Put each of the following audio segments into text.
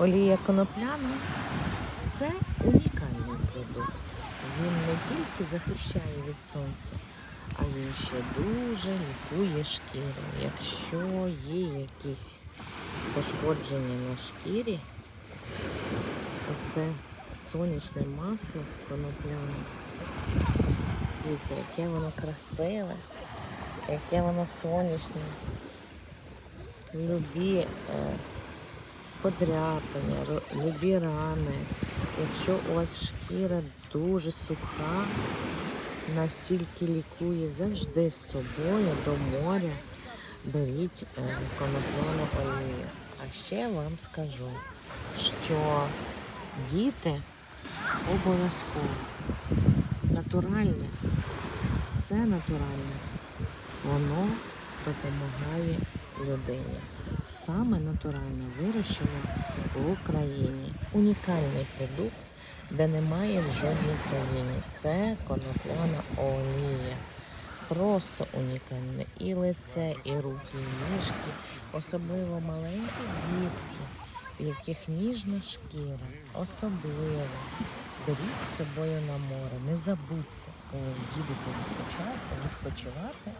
Олія конопляна це унікальний продукт. Він не тільки захищає від сонця, а він ще дуже лікує шкіру. Якщо є якісь пошкодження на шкірі, оце сонячне масло конопляне. Дивіться, яке воно красиве, яке воно сонячне. Любі е, подряпання, любі рани. Якщо у вас шкіра дуже суха, настільки лікує завжди з собою до моря. Беріть е, конопляну олію. А ще вам скажу, що діти обов'язково натуральне, все натуральне, воно допомагає людині. Саме натурально вирощено в Україні. Унікальний продукт, де немає в жодній країні. Це конопляна олія. Просто унікальне. І лице, і руки, і ніжки, особливо маленькі дітки, в яких ніжна шкіра, особливо. Беріть з собою на море, не забудьте, коли їдете відпочивати, відпочивати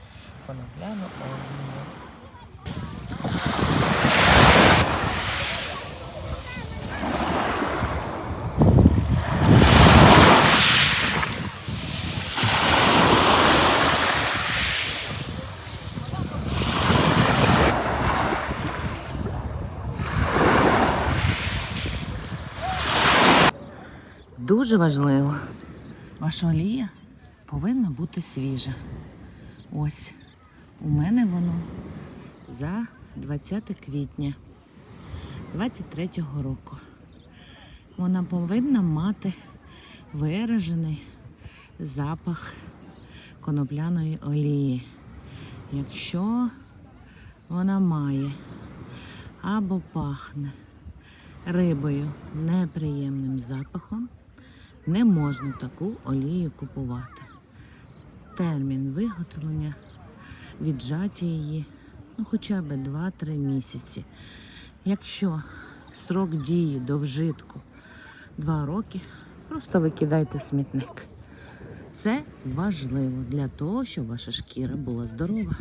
конопляну олію. Дуже важливо. Ваша олія повинна бути свіжа. Ось у мене воно за 20 квітня 23-го року. Вона повинна мати виражений запах конопляної олії. Якщо вона має або пахне рибою неприємним запахом, не можна таку олію купувати. Термін виготовлення, віджаття її ну, хоча б 2-3 місяці. Якщо срок дії до вжитку 2 роки, просто викидайте смітник. Це важливо для того, щоб ваша шкіра була здорова.